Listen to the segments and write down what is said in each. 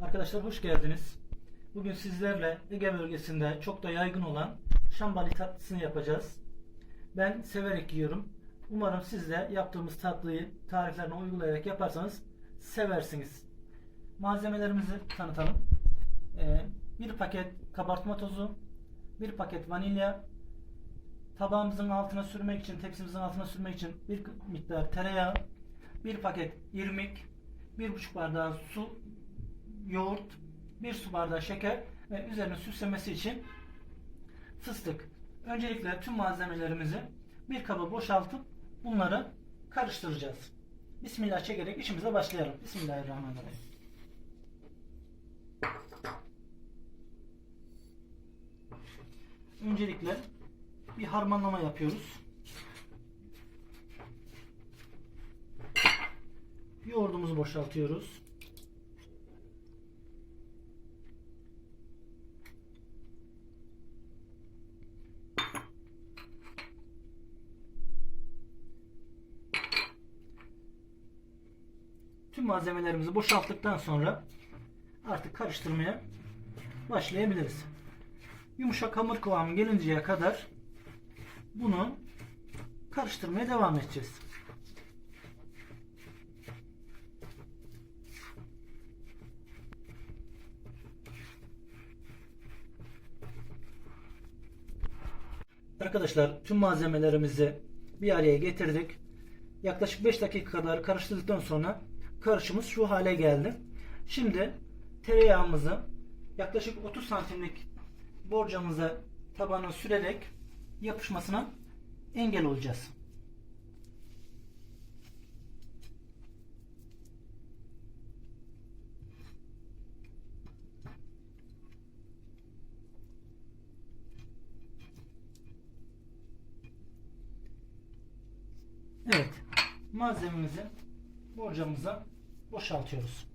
Arkadaşlar hoş geldiniz. Bugün sizlerle Ege bölgesinde çok da yaygın olan şambali tatlısını yapacağız. Ben severek yiyorum. Umarım siz de yaptığımız tatlıyı tariflerine uygulayarak yaparsanız seversiniz. Malzemelerimizi tanıtalım. Ee, bir paket kabartma tozu, bir paket vanilya, tabağımızın altına sürmek için, tepsimizin altına sürmek için bir miktar tereyağı, bir paket irmik, bir buçuk bardağı su, yoğurt, bir su bardağı şeker ve üzerine süslemesi için fıstık. Öncelikle tüm malzemelerimizi bir kaba boşaltıp bunları karıştıracağız. Bismillah çekerek işimize başlayalım. Bismillahirrahmanirrahim. Öncelikle bir harmanlama yapıyoruz. Yoğurdumuzu boşaltıyoruz. Tüm malzemelerimizi boşalttıktan sonra artık karıştırmaya başlayabiliriz. Yumuşak hamur kıvamı gelinceye kadar bunu karıştırmaya devam edeceğiz. Arkadaşlar tüm malzemelerimizi bir araya getirdik. Yaklaşık 5 dakika kadar karıştırdıktan sonra karışımız şu hale geldi. Şimdi tereyağımızı yaklaşık 30 santimlik borcamıza tabana sürerek yapışmasına engel olacağız. Evet. Malzememizi borcamıza boşaltıyoruz.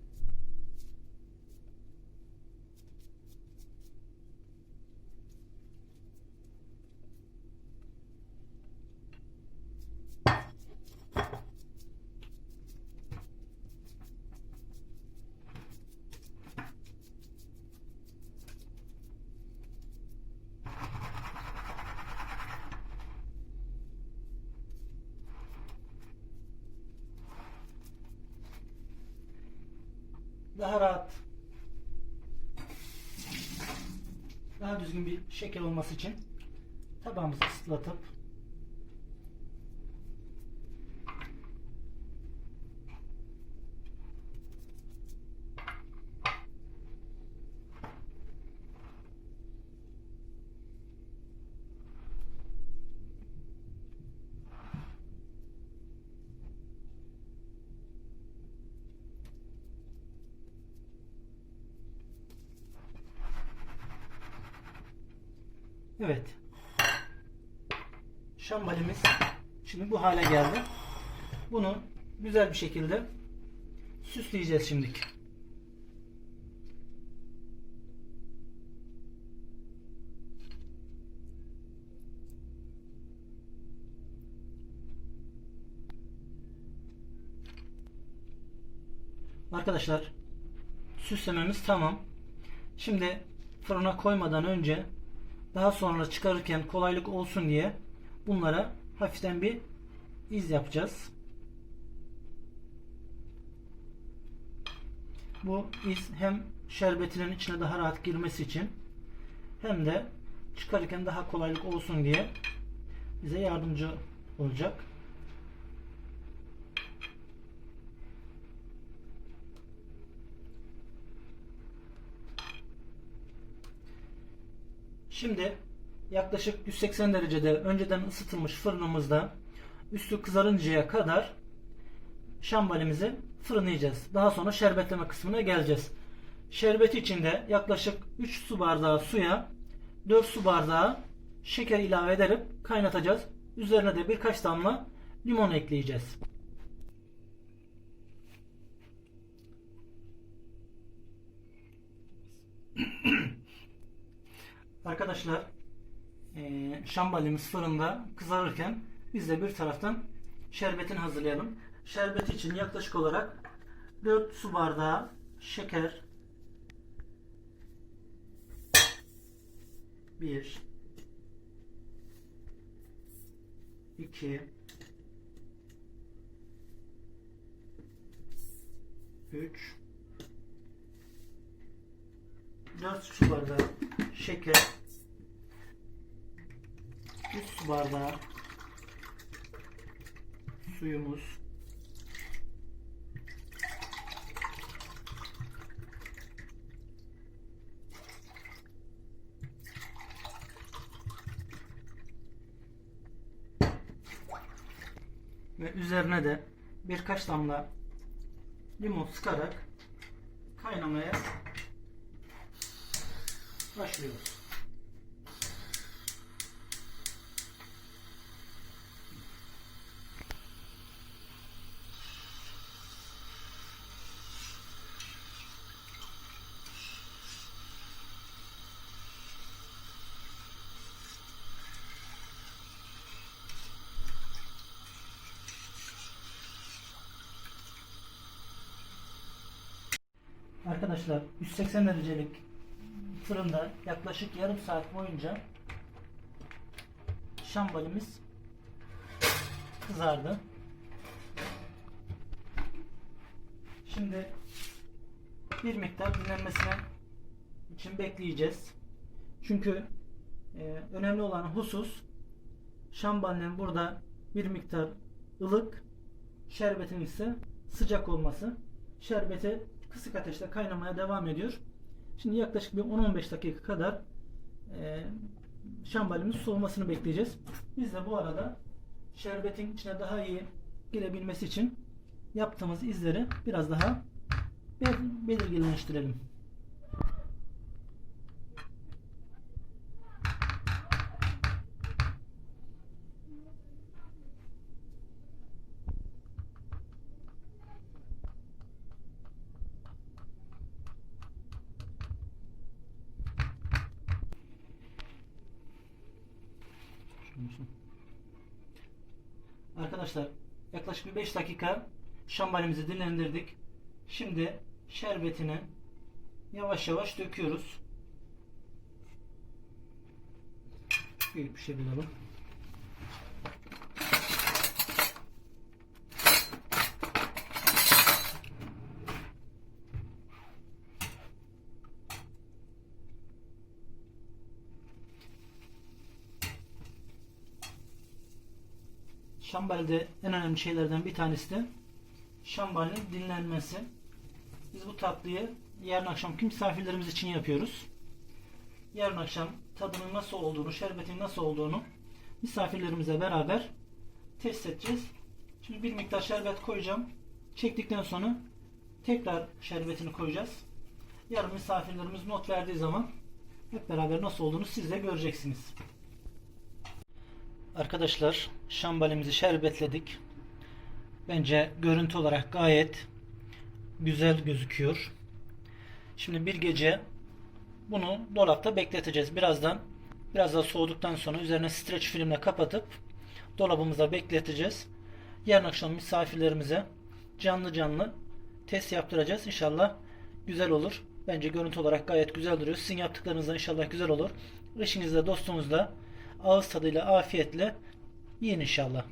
Daha rahat. Daha düzgün bir şekil olması için tabağımızı ıslatıp Evet. Şambalimiz şimdi bu hale geldi. Bunu güzel bir şekilde süsleyeceğiz şimdiki. Arkadaşlar süslememiz tamam. Şimdi fırına koymadan önce daha sonra çıkarırken kolaylık olsun diye bunlara hafiften bir iz yapacağız. Bu iz hem şerbetinin içine daha rahat girmesi için hem de çıkarırken daha kolaylık olsun diye bize yardımcı olacak. Şimdi yaklaşık 180 derecede önceden ısıtılmış fırınımızda üstü kızarıncaya kadar şambalimizi fırınlayacağız. Daha sonra şerbetleme kısmına geleceğiz. Şerbeti içinde yaklaşık 3 su bardağı suya 4 su bardağı şeker ilave ederek kaynatacağız. Üzerine de birkaç damla limon ekleyeceğiz. arkadaşlar e, şambalimiz fırında kızarırken biz de bir taraftan şerbetini hazırlayalım. Şerbet için yaklaşık olarak 4 su bardağı şeker 1 2 3 4 su bardağı şeker 3 su bardağı suyumuz ve üzerine de birkaç damla limon sıkarak kaynamaya başlıyoruz. Arkadaşlar 180 derecelik fırında yaklaşık yarım saat boyunca şambalimiz kızardı. Şimdi bir miktar dinlenmesine için bekleyeceğiz. Çünkü e, önemli olan husus şambalinin burada bir miktar ılık, şerbetin ise sıcak olması. Şerbeti kısık ateşte kaynamaya devam ediyor. Şimdi yaklaşık bir 10-15 dakika kadar e, şambalimiz soğumasını bekleyeceğiz. Biz de bu arada şerbetin içine daha iyi girebilmesi için yaptığımız izleri biraz daha bel- belirginleştirelim. Arkadaşlar yaklaşık bir 5 dakika şambalimizi dinlendirdik. Şimdi şerbetini yavaş yavaş döküyoruz. Büyük bir şey bulalım. Şambalde en önemli şeylerden bir tanesi de şambalin dinlenmesi. Biz bu tatlıyı yarın akşamki misafirlerimiz için yapıyoruz. Yarın akşam tadının nasıl olduğunu, şerbetin nasıl olduğunu misafirlerimize beraber test edeceğiz. Şimdi bir miktar şerbet koyacağım. Çektikten sonra tekrar şerbetini koyacağız. Yarın misafirlerimiz not verdiği zaman hep beraber nasıl olduğunu siz de göreceksiniz. Arkadaşlar şambalimizi şerbetledik. Bence görüntü olarak gayet güzel gözüküyor. Şimdi bir gece bunu dolapta bekleteceğiz. Birazdan biraz daha soğuduktan sonra üzerine streç filmle kapatıp dolabımıza bekleteceğiz. Yarın akşam misafirlerimize canlı canlı test yaptıracağız. İnşallah güzel olur. Bence görüntü olarak gayet güzel duruyor. Sizin yaptıklarınızda inşallah güzel olur. Eşinizle, dostunuzla ağız tadıyla, afiyetle yiyin inşallah.